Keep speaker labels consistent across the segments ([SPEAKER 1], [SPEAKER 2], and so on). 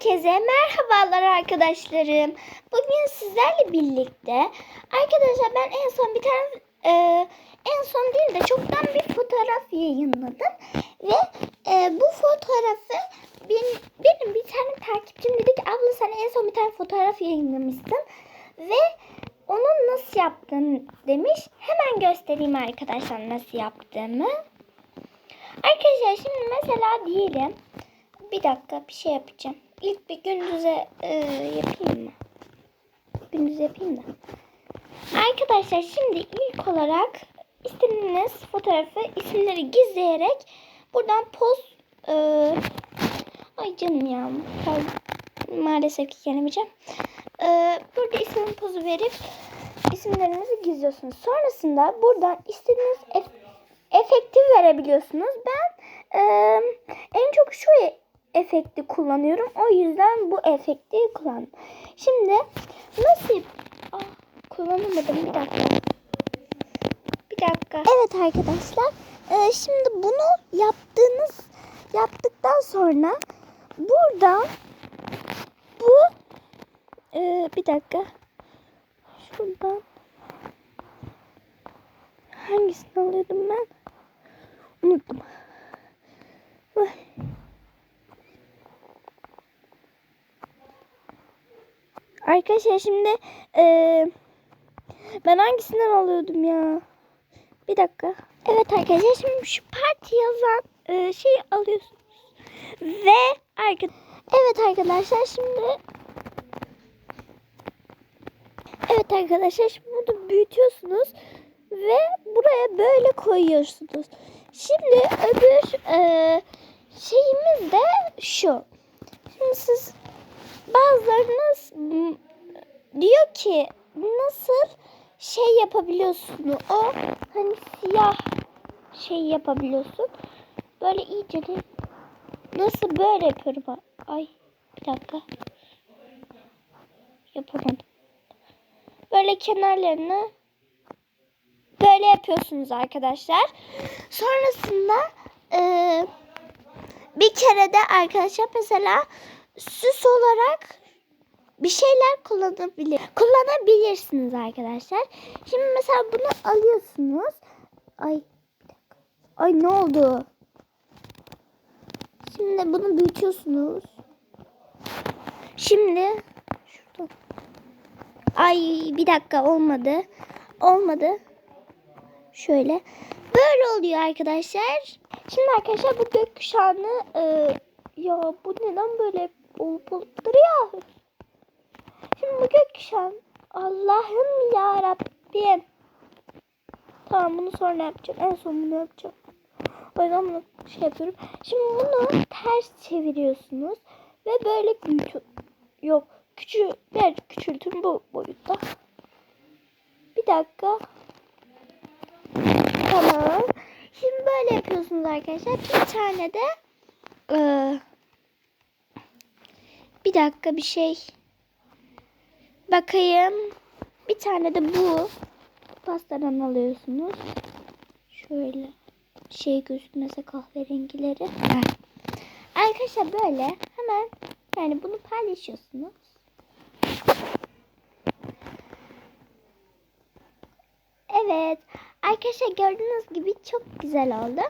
[SPEAKER 1] Herkese merhabalar arkadaşlarım. Bugün sizlerle birlikte arkadaşlar ben en son bir tane e, en son değil de çoktan bir fotoğraf yayınladım ve e, bu fotoğrafı benim, benim bir tane takipçim dedi ki abla sen en son bir tane fotoğraf yayınlamışsın ve onun nasıl yaptın demiş. Hemen göstereyim arkadaşlar nasıl yaptığımı. Arkadaşlar şimdi mesela diyelim bir dakika bir şey yapacağım. İlk bir gündüze e, yapayım mı? Gündüz yapayım da. Arkadaşlar şimdi ilk olarak istediğiniz fotoğrafı isimleri gizleyerek buradan poz e, ay canım ya maalesef ki gelemeyeceğim. E, burada isim pozu verip isimlerinizi gizliyorsunuz. Sonrasında buradan istediğiniz ef- efekti verebiliyorsunuz. Ben e, en çok şu efekti kullanıyorum. O yüzden bu efekti kullan. Şimdi nasıl ah, kullanamadım bir dakika. Bir dakika. Evet arkadaşlar. e, şimdi bunu yaptığınız yaptıktan sonra buradan bu e, bir dakika. Şuradan hangisini alıyordum ben? Unuttum. Ay. Arkadaşlar şimdi eee, ben hangisinden alıyordum ya? Bir dakika. Evet arkadaşlar şimdi şu parti yazan eee, şeyi alıyorsunuz. Ve arka Evet arkadaşlar şimdi Evet arkadaşlar şimdi bunu büyütüyorsunuz ve buraya böyle koyuyorsunuz. Şimdi öbür eee, şeyimiz de şu. Şimdi siz bazılarınız diyor ki nasıl şey yapabiliyorsun o hani siyah şey yapabiliyorsun. Böyle iyice de nasıl böyle yapıyorum? Ay bir dakika. Yapamadım. Böyle kenarlarını böyle yapıyorsunuz arkadaşlar. Sonrasında eee bir kere de arkadaşlar mesela süs olarak bir şeyler kullanabilir. Kullanabilirsiniz arkadaşlar. Şimdi mesela bunu alıyorsunuz. Ay. Ay ne oldu? Şimdi bunu büyütüyorsunuz. Şimdi şurada. Ay bir dakika olmadı. Olmadı. Şöyle. Böyle oluyor arkadaşlar. Şimdi arkadaşlar bu gökkuşağını e, ya bu neden böyle olup olup duruyor? Şimdi bu gökkuşağı Allah'ım ya Rabbim. Tamam bunu sonra yapacağım. En son bunu yapacağım. O yüzden bunu şey yapıyorum. Şimdi bunu ters çeviriyorsunuz ve böyle büyütün. Yok küçül ver küçültün bu boyutta. Bir dakika. Tamam. Şimdi böyle yapıyorsunuz arkadaşlar. Bir tane de eee, bir dakika bir şey bakayım. Bir tane de bu pastadan alıyorsunuz. Şöyle şey gözükmese kahverengileri. Evet. Arkadaşlar böyle hemen yani bunu paylaşıyorsunuz. Evet. Arkadaşlar gördüğünüz gibi çok güzel oldu.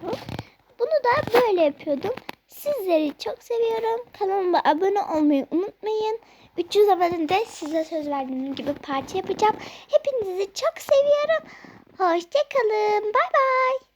[SPEAKER 1] Bunu da böyle yapıyordum. Sizleri çok seviyorum. Kanalıma abone olmayı unutmayın. 300 abonede size söz verdiğim gibi parti yapacağım. Hepinizi çok seviyorum. Hoşçakalın. Bay bay.